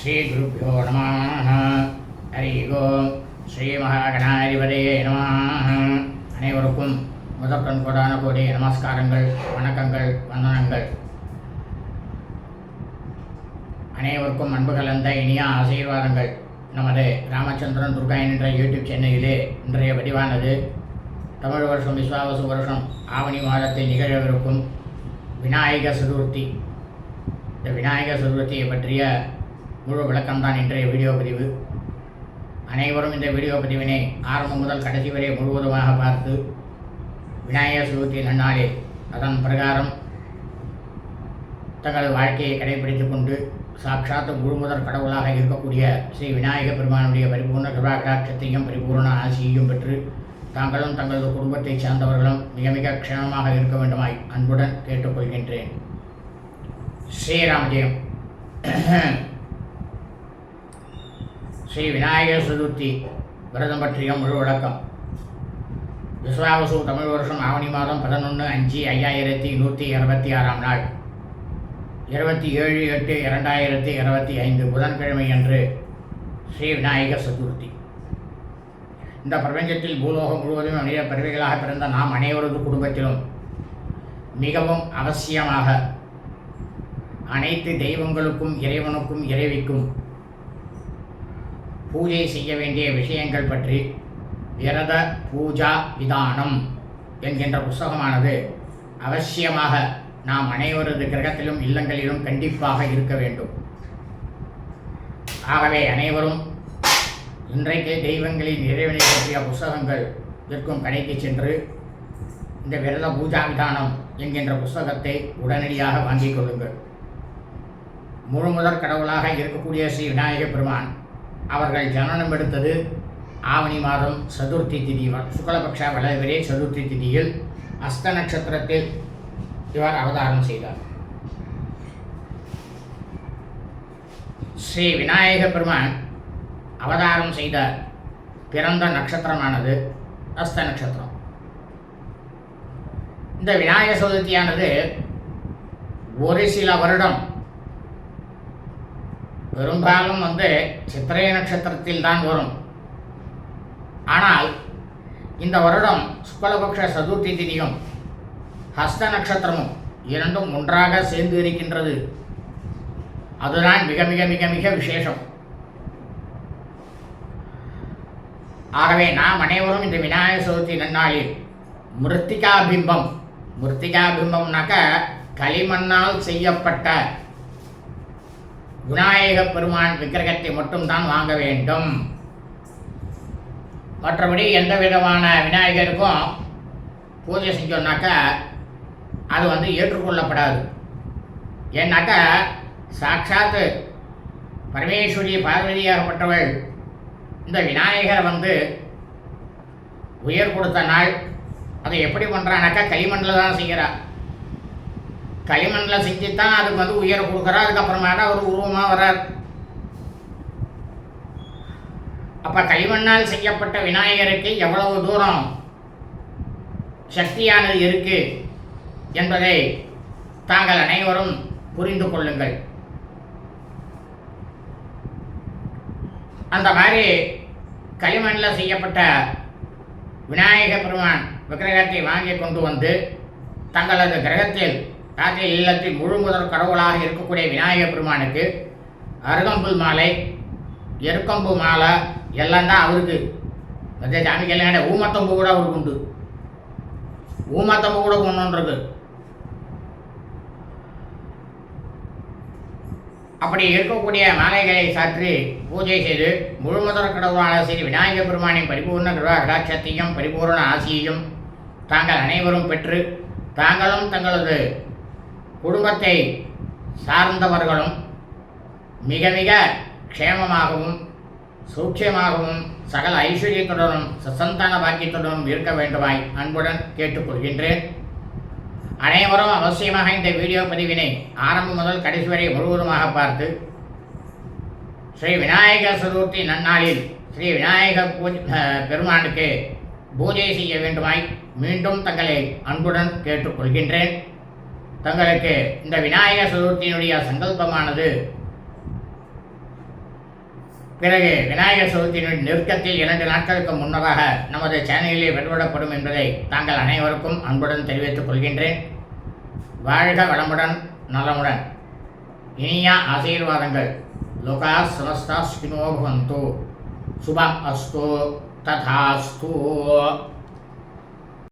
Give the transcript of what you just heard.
ஸ்ரீகுருப்போ நம ஹரி ஓம் ஸ்ரீ மகாகணாதிபதியே நம அனைவருக்கும் முதற்கண் கோடான கோடி நமஸ்காரங்கள் வணக்கங்கள் வந்தனங்கள். அனைவருக்கும் அன்பு கலந்த இனிய ஆசீர்வாதங்கள். நமது ராமச்சந்திரன் துர்கா என்ற யூடியூப் சேனலிலே இன்றைய பதிவானது. தமிழ் வருஷம் விஸ்வாவசு வருஷம் ஆவணி மாதத்தில் நிகழவிருக்கும் விநாயக சதுர்த்தி. இந்த விநாயக சதுர்த்தியை பற்றிய முழு விளக்கம்தான் இன்றைய வீடியோ பதிவு. அனைவரும் இந்த வீடியோ பதிவினை ஆரம்பம் முதல் கடைசி வரை முழுவதுமாக பார்த்து விநாயகர் சதுர்த்தி நன்னாளே அதன் பிரகாரம் தங்கள் வாழ்க்கையை கடைபிடித்துக் கொண்டு சாட்சாத்து முழுமுதற் கடவுளாக இருக்கக்கூடிய ஸ்ரீ விநாயக பெருமானுடைய பரிபூர்ண கிருபாகடாட்சத்தையும் பரிபூர்ண ஆசியையும் பெற்று தாங்களும் தங்களது குடும்பத்தைச் சேர்ந்தவர்களும் மிக மிக க்ஷணமாக இருக்க வேண்டுமாய் அன்புடன் கேட்டுக்கொள்கின்றேன். ஸ்ரீராமஜெயம். ஸ்ரீ விநாயகர் சதுர்த்தி விரதம் பற்றிய முழு விளக்கம். விஸ்வாவசு தமிழ் வருஷம் ஆவணி மாதம் பதினொன்று அஞ்சு ஐயாயிரத்தி நூற்றி இருபத்தி ஆறாம் நாள். இருபத்தி ஏழு எட்டு இரண்டாயிரத்தி இருபத்தி ஐந்து புதன்கிழமை அன்று ஸ்ரீ விநாயகர் சதுர்த்தி. இந்த பிரபஞ்சத்தில் பூலோகம் முழுவதும் மனித பிறவிகளாக பிறந்த நாம் அனைவரது குடும்பத்திலும் மிகவும் அவசியமாக அனைத்து தெய்வங்களுக்கும் இறைவனுக்கும் இறைவிக்கும் பூஜை செய்ய வேண்டிய விஷயங்கள் பற்றி விரத பூஜா விதானம் என்கின்ற புஸ்தகமானது. அவசியமாக நாம் அனைவரது கிரகத்திலும் இல்லங்களிலும் கண்டிப்பாக இருக்க வேண்டும். ஆகவே அனைவரும் இன்றைக்கு தெய்வங்களின் இறைவனை பற்றிய புஸ்தகங்கள் விற்கும் கடைக்கு சென்று இந்த விரத பூஜா விதானம் என்கின்ற புஸ்தகத்தை உடனடியாக வாங்கிக் கொள்ளுங்கள். முழுமுதற் கடவுளாக இருக்கக்கூடிய ஸ்ரீ விநாயகப் பெருமான் அவர்கள் ஜனனம் எடுத்தது ஆவணி மாதம் சதுர்த்தி திதி சுக்லபக்ஷ வளவிரே சதுர்த்தி திதியில் அஸ்த நட்சத்திரத்தில் இவர் அவதாரம் செய்தார். ஸ்ரீ விநாயக பெருமான் அவதாரம் செய்த பிறந்த நட்சத்திரமானது அஸ்த நட்சத்திரம். இந்த விநாயக சதுர்த்தியானது ஒரு சில வருடம் பெரும்பாலும் வந்து சித்திரை நட்சத்திரத்தில் தான் வரும். ஆனால் இந்த வருடம் சுக்லபக்ஷ சதுர்த்தி திதியும் ஹஸ்த நட்சத்திரமும் இரண்டும் ஒன்றாக சேர்ந்து இருக்கின்றது. அதுதான் மிக மிக மிக மிக விசேஷம். ஆகவே நாம் அனைவரும் இந்த விநாயகர் சதுர்த்தி நன்னாளில் மிருத்திகா பிம்பம் மிருத்திகா பிம்பம்னாக்க களிமண்ணால் செய்யப்பட்ட விநாயக பெருமான் விக்கிரகத்தை மட்டும்தான் வாங்க வேண்டும். மற்றபடி எந்த விதமான விநாயகருக்கும் பூஜை செஞ்சோம்னாக்கா அது வந்து ஏற்றுக்கொள்ளப்படாது. ஏன்னாக்கா சாட்சாத்து பரமேஸ்வரி பார்வதியாகப்பட்டவள் இந்த விநாயகரை வந்து உயர் கொடுத்த நாள். அதை எப்படி பண்ணுறானாக்கா களிமண்ணில் தான் செய்கிறா களிமண்ணில் செஞ்சு தான் அதுக்கு வந்து உயர கொடுக்குறா. அதுக்கப்புறமாட அவர் ஒரு உருவமாக வரார் அப்போ களிமண்ணால் செய்யப்பட்ட விநாயகருக்கு எவ்வளவு தூரம் சக்தியானது இருக்கு என்பதை தாங்கள் அனைவரும் புரிந்து கொள்ளுங்கள். அந்த மாதிரி களிமண்ணில் செய்யப்பட்ட விநாயக பெருமான் விக்கிரகத்தை வாங்கி கொண்டு வந்து தங்களது கிரகத்தில் ராத்திரி இல்லத்தில் முழு முதல் கடவுளாக இருக்கக்கூடிய விநாயகர் பெருமானுக்கு அருகம்புல் மாலை எருக்கம்பு மாலை எல்லாம் தான் அவருக்கு. மற்ற சாமிக்கு எல்லாம் ஊமத்தம்பு கூட அவருக்கு உண்டு. ஊமத்தம்பு கூட ஒன்றுன்றது அப்படி இருக்கக்கூடிய மாலைகளை சாற்றி பூஜை செய்து முழுமுதற் கடவுளான ஸ்ரீ விநாயகர் பெருமானின் பரிபூர்ண கிருபா கடாட்சத்தையும் பரிபூர்ண ஆசியையும் தாங்கள் அனைவரும் பெற்று தாங்களும் தங்களது குடும்பத்தை சார்ந்தவர்களும் மிக மிக க்ஷேமமாகவும் சூட்சியமாகவும் சகல ஐஸ்வர்யத்துடனும் சசந்தான பாக்கியத்துடனும் இருக்க வேண்டுமாய் அன்புடன் கேட்டுக்கொள்கின்றேன். அனைவரும் அவசியமாக இந்த வீடியோ பதிவினை ஆரம்பம் முதல் கடைசி வரை முழுவதுமாக பார்த்து ஸ்ரீ விநாயகர் சதுர்த்தி நன்னாளில் ஸ்ரீ விநாயகர் பூஜ் அஹ், பெருமானுக்கு பூஜை செய்ய வேண்டுமாய் மீண்டும் தங்களை அன்புடன் கேட்டுக்கொள்கின்றேன். தங்களுக்கு இந்த விநாயகர் சதுர்த்தியினுடைய சங்கல்பமானது. பிறகு விநாயகர் சதுர்த்தியினுடைய நெருக்கத்தில் இரண்டு நாட்களுக்கு முன்னதாக நமது சேனலிலே வெளிவிடப்படும் என்பதை தாங்கள் அனைவருக்கும் அன்புடன் தெரிவித்துக் கொள்கின்றேன். வாழ்க வளமுடன் நலமுடன். இனிய ஆசீர்வாதங்கள். லோகா சமஸ்தா ஸ்கினோ பவந்து சுபம் அஸ்தோ. ததாஸ்தோ.